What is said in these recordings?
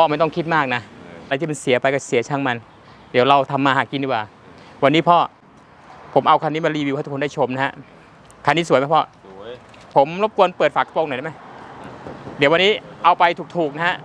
พ่อไม่ต้องคิดมากนะอะไรที่มันเสียไปก็เสียช่างมัน เดี๋ยวเราทำมาหากินดีกว่า วันนี้พ่อผมเอาคันนี้มารีวิวให้ทุกคนได้ชมนะฮะคันนี้สวยไหมพ่อสวยผมรบกวนเปิดฝากระโปรงหน่อยได้ไหมเดี๋ยววันนี้เอาไปถูกๆนะฮะ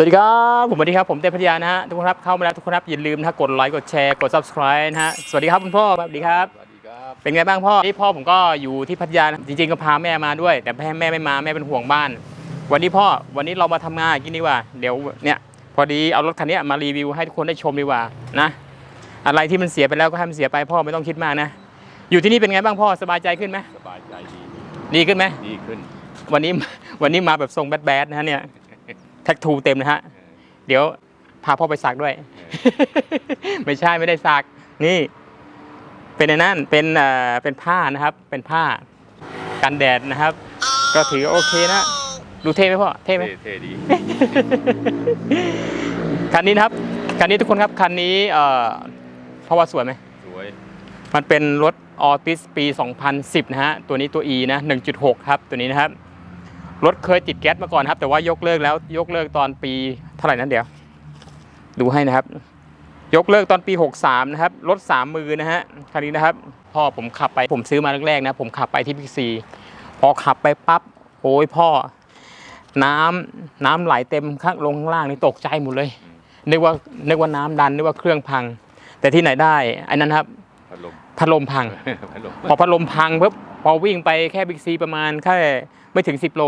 สวัสดีครับผมสวัสดีครับผมเต้พัทยานะฮะทุกคนครับเข้ามาแล้วทุกคนครับอย่าลืมนะฮะกดไลค์กดแชร์กด subscribe นะฮะสวัสดีครับคุณพ่อสวัสดีครับสวัสดีครับ เป็นไงบ้างพ่อนี่พ่อผมก็อยู่ที่พัทยานะจริงๆก็พาแม่มาด้วย แต่แม่แม่ไม่มาแม่เป็นห่วงบ้าน วันนี้พ่อวันนี้เรามาทำงานกินดีกว่า เดี๋ยวเนี่ยพอดีเอารถคันนี้มารีวิวให้ทุกคนได้ชมดีกว่านะอะไรที่มันเสียไปแล้วก็ให้มันเสียไปพ่อไม่ต้องคิดมากนะอยู่ที่นี่เป็นไงบ้างพ่อสบายใจขึ้นไหมสบายใจดีดีขึ้นไหมดีขึ้น วันนี้วันนี้มาแบบทรงแบดแบดนะฮะเนี่ยแท็กทูเต็มนะฮะ เดี๋ยวพาพ่อไปสักด้วย ไม่ใช่ไม่ได้สัก นี่ เป็นในนั่นเป็นเอ่อเป็นผ้านะครับ เป็นผ้ากันแดดนะครับ ก็ถือโอเคนะ ดูเท่ไหมพ่อ เท่ไหม เท่เท่ดี คันนี้นะครับ คันนี้ทุกคนครับ คันนี้เอ่อเพราะว่าสวยไหม สวย มันเป็นรถออติสปี 2010 นะฮะ ตัวนี้ตัว E นะ 1.6 ครับ ตัวนี้นะครับ รถเคยติดแก๊สมาก่อนครับ แต่ว่ายกเลิกแล้วยกเลิกตอนปีเท่าไหร่นั้นเดี๋ยว ดูให้นะครับ ยกเลิกตอนปี 63 นะครับรถ3มือนะฮะคันนี้นะครับ พ่อผมขับไปผมซื้อมาแรกๆนะ ผมขับไปที่พิกซีพอขับไปปั๊บโอ้ยพ่อ น้ำน้ำไหลเต็มข้างลงข้างล่างนี่ตกใจหมดเลยนึกว่านึกว่าน้ำดันนึกว่าเครื่องพัง แต่ที่ไหนได้ไอ้นั้นครับพัดลมพัดลมพังพัดลมพอพัดลมพังปุ๊บพอวิ่งไปแค่บิ๊กซีประมาณแค่ ไม่ถึง 10 โล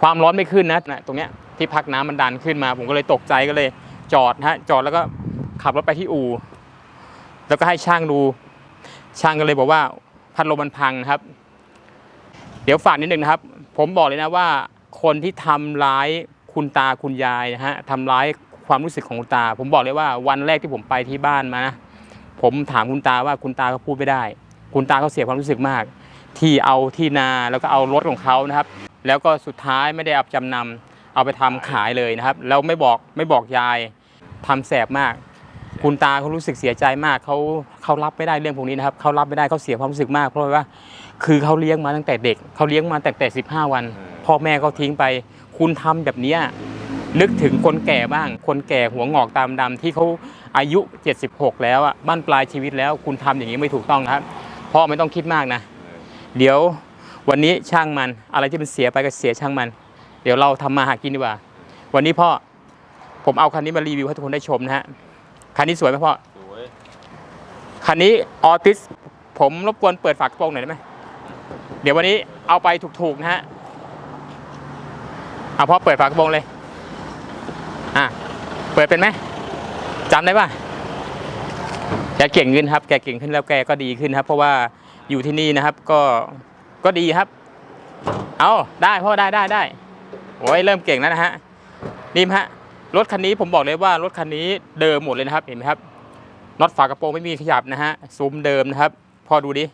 ความร้อนไม่ขึ้นนะนะตรงเนี้ยที่พักน้ำมันดันขึ้นมา ผมก็เลยตกใจก็เลย จอดฮะจอดแล้วก็ขับรถไปที่อู่แล้วก็ให้ช่างดู ช่างก็เลยบอกว่าพัดลมมันพังครับ เดี๋ยวฝากนิดนึงนะครับ ผมบอกเลยนะว่า คนที่ทำร้ายคุณตาคุณยายนะฮะทำร้ายความรู้สึกของคุณตา ผมบอกเลยว่าวันแรกที่ผมไปที่บ้านมานะผมถามคุณตาว่าคุณตาก็พูดไม่ได้ คุณตาเขาเสียความรู้สึกมาก ที่เอาที่นาแล้วก็เอารถของเขานะครับ แล้วก็สุดท้ายไม่ได้เอาจำนำเอาไปทำขายเลยนะครับแล้วไม่บอกไม่บอกยายทำแสบมาก คุณตาเขารู้สึกเสียใจมากเขาเขารับไม่ได้เรื่องพวกนี้นะครับเขารับไม่ได้เขาเสียความรู้สึกมาก เพราะว่าคือเขาเลี้ยงมาตั้งแต่เด็กเขาเลี้ยงมาตั้งแต่15 วัน พ่อแม่เขาทิ้งไป คุณทำแบบนี้นึกถึงคนแก่บ้าง คนแก่หัวงอกตามดำที่เขาอายุ 76 แล้วอะบ้านปลายชีวิตแล้ว คุณทำอย่างนี้ไม่ถูกต้องนะครับพ่อไม่ต้องคิดมากนะ เดี๋ยววันนี้ช่างมันอะไรที่มันเสียไปก็เสียช่างมัน เดี๋ยวเราทำมาหากินดีกว่า วันนี้พ่อผมเอาคันนี้มารีวิวให้ทุกคนได้ชมนะฮะคันนี้สวยไหมพ่อสวยคันนี้ออติสผมรบกวนเปิดฝากระโปรงหน่อยได้ไหมเดี๋ยววันนี้เอาไปถูกๆนะฮะเอาพ่อเปิดฝากระโปรงเลยอะเปิดเป็นไหมจำได้ป่ะแกเก่งขึ้นครับ แกเก่งขึ้นแล้วแกก็ดีขึ้นครับ เพราะว่า อยู่ที่นี่นะครับ ก็ก็ดีครับ เอาได้พ่อได้ได้ได้โอ้ยเริ่มเก่งแล้วนะฮะนี่ฮะรถคันนี้ผมบอกเลยว่ารถคันนี้เดิมหมดเลยนะครับเห็นไหมครับน็อตฝากระโปรงไม่มีขยับนะฮะซุ้มเดิมนะครับ พอดูดิ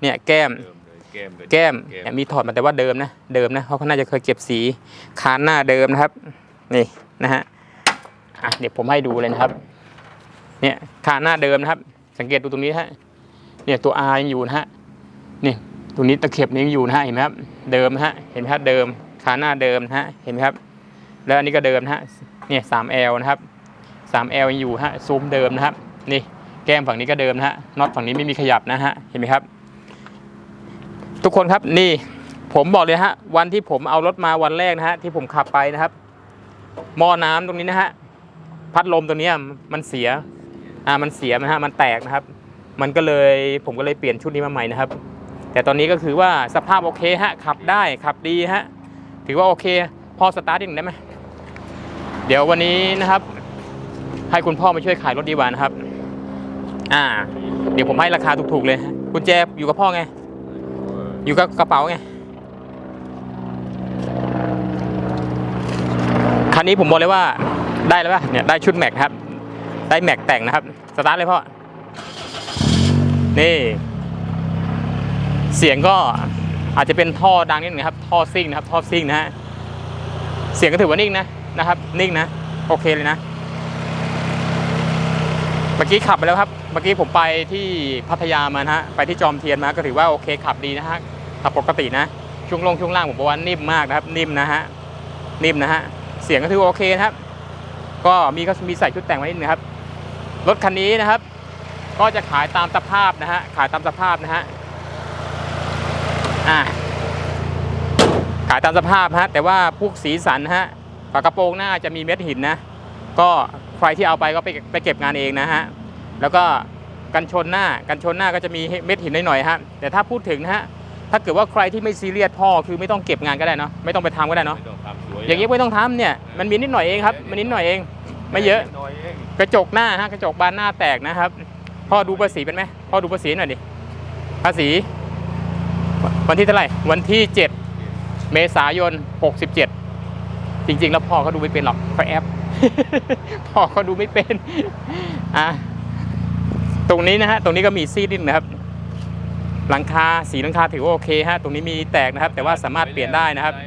เนี่ยแก้มเดิมเลยแก้มเลยแก้มแก้เนี่ยมีถอดมาแต่ว่าเดิมนะเดิมนะเพราะเขาน่าจะเคยเก็บสีคานหน้าเดิมนะครับ นี่นะฮะอะเดี๋ยวผมให้ดูเลยนะครับ เนี่ยคานหน้าเดิมนะครับ สังเกตดูตรงนี้ฮะ เนี่ยตัว R ยังอยู่นะฮะนี่ตรงนี้ตะเข็บนี้ยังอยู่นะฮะเห็นไหมครับเดิมนะฮะเห็นไหมครับเดิมคาหน้าเดิมนะฮะเห็นไหมครับแล้วอันนี้ก็เดิมนะฮะเนี่ย 3L นะครับ 3L ยังอยู่ฮะซูมเดิมนะครับนี่แก้มฝั่งนี้ก็เดิมนะฮะน็อตฝั่งนี้ไม่มีขยับนะฮะเห็นไหมครับ ทุกคนครับนี่ผมบอกเลยฮะวันที่ผมเอารถมาวันแรกนะฮะที่ผมขับไปนะครับหม้อน้ำตรงนี้นะฮะพัดลมตัวนี้มันเสียอ่ามันเสียนะฮะมันแตกนะครับ มันก็เลยผมก็เลยเปลี่ยนชุดนี้มาใหม่นะครับ แต่ตอนนี้ก็คือว่าสภาพโอเคฮะขับได้ขับดีฮะถือว่าโอเค พอสตาร์ทอีกหนึ่งได้ไหมเดี๋ยววันนี้นะครับ ให้คุณพ่อมาช่วยขายรถดีกว่านะครับ อ่า เดี๋ยวผมให้ราคาถูกๆเลยฮะกุญแจอยู่กับพ่อไง อยู่กับกระเป๋าไงคันนี้ผมบอกเลยว่าได้แล้วป่ะเนี่ยได้ชุดแม็กครับ ได้แม็กแต่งนะครับ สตาร์ทเลยพ่อ นี่ เสียงก็อาจจะเป็นท่อดังนิดนึงครับ ท่อซิ่งนะครับ ท่อซิ่งนะฮะ เสียงก็ถือว่านิ่งนะนะครับ นิ่งนะ โอเคเลยนะ เมื่อกี้ขับไปแล้วครับ เมื่อกี้ผมไปที่พัทยามานะฮะ ไปที่จอมเทียนมา ก็ถือว่าโอเคขับดีนะฮะ ขับปกตินะ ช่วงลงช่วงล่างผมบอกว่านิ่มมากนะครับ นิ่มนะฮะ นิ่มนะฮะ เสียงก็ถือว่าโอเคนะครับ ก็มีก็มีใส่ชุดแต่งไว้นิดนึงครับ รถคันนี้นะครับ ก็จะขายตามสภาพนะฮะ ขายตามสภาพนะฮะ อ่า ขายตามสภาพฮะ แต่ว่าพวกสีสันนะฮะ ฝากระโปรงหน้าจะมีเม็ดหินนะ ก็ใครที่เอาไปก็ไปไปเก็บงานเองนะฮะ แล้วก็กันชนหน้า กันชนหน้าก็จะมีเม็ดหินหน่อยๆฮะ แต่ถ้าพูดถึงนะฮะ ถ้าเกิดว่าใครที่ไม่ซีเรียสพ่อคือไม่ต้องเก็บงานก็ได้เนาะ ไม่ต้องไปทำก็ได้เนาะไม่ต้องทำสวยอย่างนี้ไม่ต้องทำเนี่ย มันมีนิดหน่อยเองครับ มันนิดหน่อยเอง ไม่เยอะน้อยเองกระจกหน้าฮะ กระจกบานหน้าแตกนะครับ พ่อดูภาษีเป็นไหมพ่อดูภาษีหน่อยดิภาษี วันที่เท่าไหร่ วันที่ 7 เมษายน 67 จริง ๆ แล้วพ่อเขาดูไม่เป็นหรอกเขาแอปพ่อเขาดูไม่เป็นอะตรงนี้นะฮะตรงนี้ก็มีซีดนิดนะครับ หลังคาสีหลังคาถือว่าโอเคฮะตรงนี้มีแตกนะครับ แต่ว่าสามารถเปลี่ยนได้นะครับไม่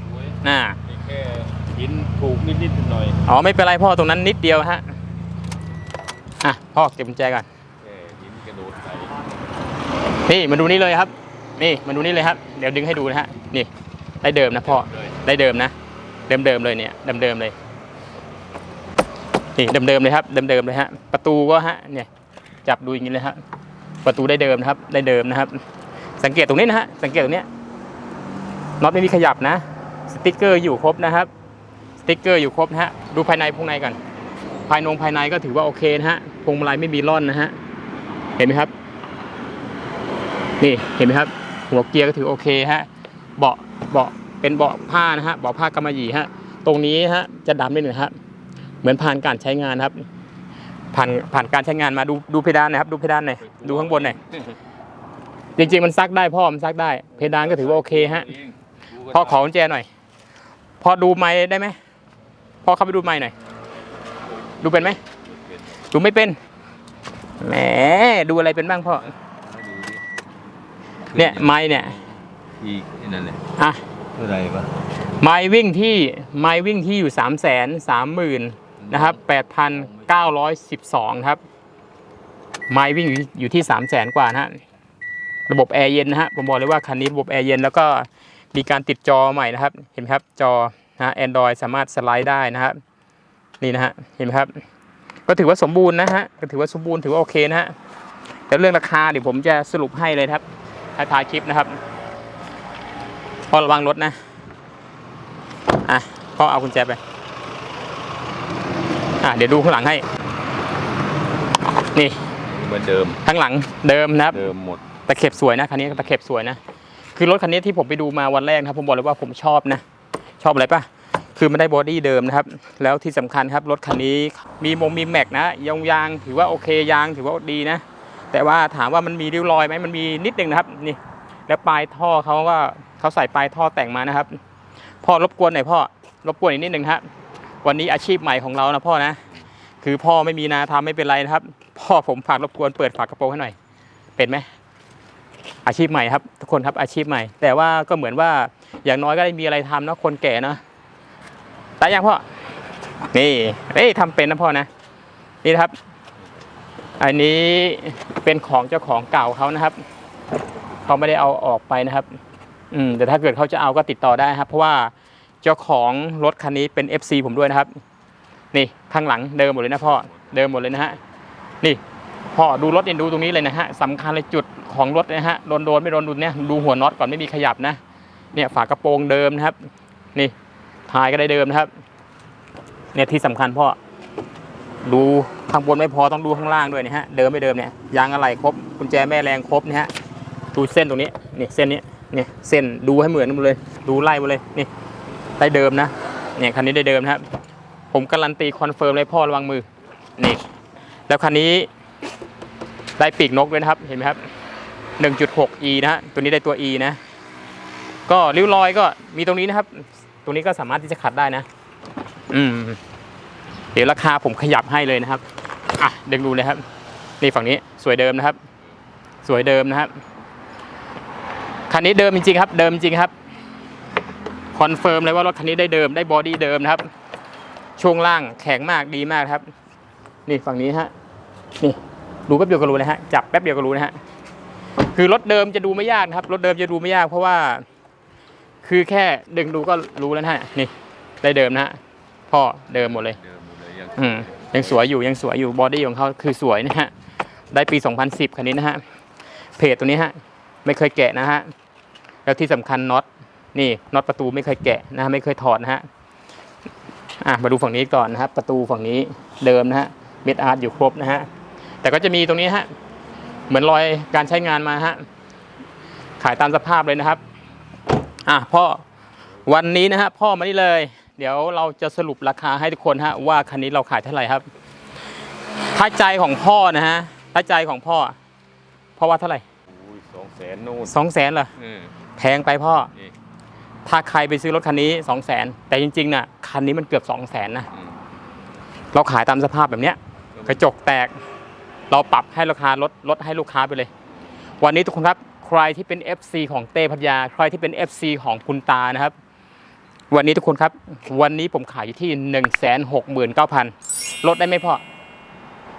สวยน่านี่แค่หินถูกนิดๆหน่อยอ๋อไม่เป็นไรพ่อตรงนั้นนิดเดียวฮะ อะพ่อเก็บกุญแจก่อนๆแค่หินกระโดดใส่นี่มาดูนี่เลยครับ นี่มาดูนี่เลยครับ เดี๋ยวดึงให้ดูนะฮะ นี่ ได้เดิมนะพ่อเลยได้เดิมนะ เดิมเดิมๆเลยเนี่ย เดิมเดิมๆเลย นี่เดิมเดิมๆเลยครับ เดิมเดิมๆเลยฮะ ประตูก็ฮะ เนี่ย จับดูอย่างนี้เลยฮะ ประตูได้เดิมนะครับ ได้เดิมนะครับ สังเกตตรงนี้นะฮะ สังเกตตรงเนี้ยน็อตไม่มีขยับนะ สติ๊กเกอร์อยู่ครบนะครับ สติ๊กเกอร์อยู่ครบนะฮะ ดูภายในพวงในก่อน ภายนงภายในก็ถือว่าโอเคนะฮะพวงมาลัยไม่มีร่อนนะฮะเห็นไหมครับนี่เห็นไหมครับ หัวเกียร์ก็ถือโอเคฮะเบาะเบาะเป็นเบาะผ้านะฮะเบาะผ้ากำมะหยี่ฮะตรงนี้ฮะจะดำนิดหนึ่งฮะเหมือนผ่านการใช้งานครับ ผ่านผ่านการใช้งานมาดูดูเพดานหนะครับดูเพดานหน่อยดูข้างบนหน่อยจริงๆมันซักได้พ่อมันซักได้ เพดานก็ถือว่าโอเคฮะเองดูก็พ่อขอกุญแจหน่อย พอดูไม้ได้ไหมพ่อเข้าไปดูไม้หน่อย ดูเป็นไหมดูไม่เป็นแหมดูอะไรเป็นบ้างพ่อให้ดูดิเนี่ยไม้เนี่ยอีกนี่นั่นแหละอะเท่าไหร่ปะไม้วิ่งที่ไม้วิ่งที่อยู่สามแสนสามหมื่นนะครับแปดพันเก้าร้อยสิบสองครับ ไม้วิ่งอยู่อยู่ที่สามแสนกว่านะฮะระบบแอร์เย็นนะฮะผมบอกเลยว่าคันนี้ระบบแอร์เย็นแล้วก็มีการติดจอใหม่นะครับ เห็นไหมครับจอนะฮะ Android สามารถสไลด์ได้นะครับ นี่นะฮะเห็นไหมครับ ก็ถือว่าสมบูรณ์นะฮะก็ถือว่าสมบูรณ์ถือว่าโอเคนะฮะแล้วเรื่องราคาเดี๋ยวผมจะสรุปให้เลยนะครับท้ายๆคลิปนะครับพอระวังรถนะอะพ่อเอากุญแจไปอะเดี๋ยวดูข้างหลังให้ นี่เหมือนเดิมข้างหลังเดิมนะครับเดิมหมดตะเข็บสวยนะคันนี้ตะเข็บสวยนะคือรถคันนี้ที่ผมไปดูมาวันแรกนะครับผมบอกเลยว่าผมชอบนะ ชอบอะไรปะ คือมันได้บอดี้เดิมนะครับ แล้วที่สำคัญครับรถคันนี้มีมงมีแม็กนะยางยางถือว่าโอเคยางถือว่าดีนะ แต่ว่าถามว่ามันมีริ้วรอยไหมมันมีนิดนึงนะครับนี่ แล้วปลายท่อเขาก็เขาใส่ปลายท่อแต่งมานะครับพ่อรบกวนหน่อยพ่อรบกวนอีกนิดนึงครับวันนี้อาชีพใหม่ของเรานะพ่อนะ คือพ่อไม่มีนาทำไม่เป็นไรนะครับ พ่อผมฝากรบกวนเปิดฝากระโปรงให้หน่อย เป็นไหมอาชีพใหม่ครับ ทุกคนครับอาชีพใหม่ แต่ว่าก็เหมือนว่าอย่างน้อยก็ได้มีอะไรทำเนอะคนแก่เนอะ ตายยังพ่อ นี่เอ้ยทำเป็นนะพ่อนะ นี่ครับ อันนี้เป็นของเจ้าของเก่าเขานะครับ เขาไม่ได้เอาออกไปนะครับ อืมแต่ถ้าเกิดเขาจะเอาก็ติดต่อได้ครับ เพราะว่าเจ้าของรถคันนี้เป็น FC ผมด้วยนะครับ นี่ข้างหลังเดิมหมดเลยนะพ่อ เดิมหมดเลยนะฮะ นี่พ่อดูรถเนี่ยดูตรงนี้เลยนะฮะสำคัญเลยจุดของรถนะฮะโดนโดนไม่โดนดูเนี่ยดูหัวน็อตก่อนไม่มีขยับนะ เนี่ยฝากระโปรงเดิมนะครับ นี่ ทายก็ได้เดิมนะครับ เนี่ยที่สำคัญพ่อ ดูข้างบนไม่พอต้องดูข้างล่างด้วยนะฮะเดิมไม่เดิมเนี่ยยางอะไรครบกุญแจแม่แรงครบนะฮะดูเส้นตรงนี้นี่เส้นนี้เนี่ยเส้นดูให้เหมือนกันหมดเลย ดูไล่หมาเลยนี่ได้เดิมนะเนี่ยคันนี้ได้เดิมนะครับ ผมการันตีคอนเฟิร์มเลยพ่อระวังมือนี่แล้วคันนี้ได้ปีกนกด้วยนะครับเห็นไหมครับ 1.6e นะฮะตัวนี้ได้ตัว e นะ ก็ริ้วรอยก็มีตรงนี้นะครับ รงนี้ก็สามารถที่จะขัดได้นะ อืม เดี๋ยวราคาผมขยับให้เลยนะครับ อะเดึงดูเลยครับ นี่ฝั่งนี้สวยเดิมนะครับ สวยเดิมนะครับ คันนี้เดิมจริงๆครับ เดิมจริงครับ คอนเฟิร์มเลยว่ารถคันนี้ได้เดิมได้บอดี้เดิมนะครับ ช่วงล่างแข็งมากดีมากครับ นี่ฝั่งนี้ฮะ นี่ดูแป๊บเดียวก็รู้นะฮะ จับแป๊บเดียวก็รู้นะฮะ คือรถเดิมจะดูไม่ยากนะครับ รถเดิมจะดูไม่ยากเพราะว่า คือแค่ดึงดูก็รู้แล้วนะฮะนี่ได้เดิมนะฮะพ่อเดิมหมดเลย เดิมหมดเลยยังอืมยังสวยอยู่ยังสวยอยู่บอดี้ของเขาคือสวยนะฮะได้ปี 2010 คันนี้นะฮะเพจตัวนี้ฮะไม่เคยแกะนะฮะแล้วที่สำคัญน็อตนี่น็อตประตูไม่เคยแกะนะฮะไม่เคยถอดนะฮะอะมาดูฝั่งนี้ก่อนนะครับประตูฝั่งนี้เดิมนะฮะเม็ดอาร์ตอยู่ครบนะฮะแต่ก็จะมีตรงนี้ฮะเหมือนรอยการใช้งานมาฮะขายตามสภาพเลยนะครับ อะพ่อวันนี้นะฮะพ่อมานี่เลย เดี๋ยวเราจะสรุปราคาให้ทุกคนฮะว่าคันนี้เราขายเท่าไหร่ครับถ้าใจของพ่อนะฮะถ้าใจของพ่อพ่อว่าเท่าไหร่อุ้ยสองแสนนู่นสองแสนเหรอเออแพงไปพ่อนี่ถ้าใครไปซื้อรถคันนี้สองแสนแต่จริงๆน่ะคันนี้มันเกือบสองแสนนะอืมเราขายตามสภาพแบบเนี้ย กระจกแตก เราปรับให้ราคาลดลดให้ลูกค้าไปเลย วันนี้ทุกคนครับ ใครที่เป็น FC ของเต้พัทยา ใครที่เป็น FC ของคุณตานะครับ วันนี้ทุกคนครับ วันนี้ผมขายอยู่ที่1นึ่งแสนหกหมื่นเก้าพันลดได้ไหมพ่อ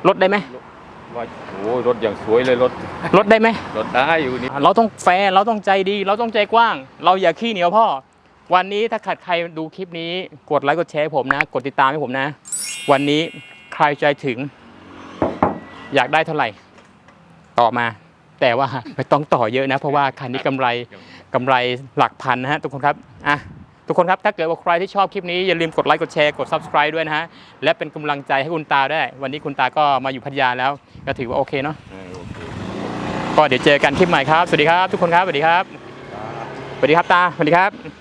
ลดได้ไหมว่าโอ้ยรถอย่างสวยเลยรถลดได้ไหมรถได้อยู่นี่เราต้องแฟร์เราต้องใจดี เราต้องใจกว้าง เราอย่าขี้เหนียวพ่อ วันนี้ถ้าขัดใครดูคลิปนี้กดไลค์กดแชร์ให้ผมนะ กดติดตามให้ผมนะ วันนี้ใครใจถึง อยากได้เท่าไหร่ ต่อมา แต่ว่าไม่ต้องต่อเยอะนะ เพราะว่าคันนี้กำไรกำไรหลักพันนะฮะทุกคนครับอะทุกคนครับถ้าเกิดว่าใครที่ชอบคลิปนี้อย่าลืมกดไลค์กดแชร์กด subscribe ด้วยนะฮะและเป็นกำลังใจให้คุณตาได้วยวันนี้คุณตาก็มาอยู่พัทยาแล้ว ก็ถือว่าโอเคเนาะเออโอเคก็เดี๋ยวเจอกันคลิปใหม่ครับสวัสดีครับ ทุกคนครับสวัสดีครับสวัสดีครับตาสวัสดีครับ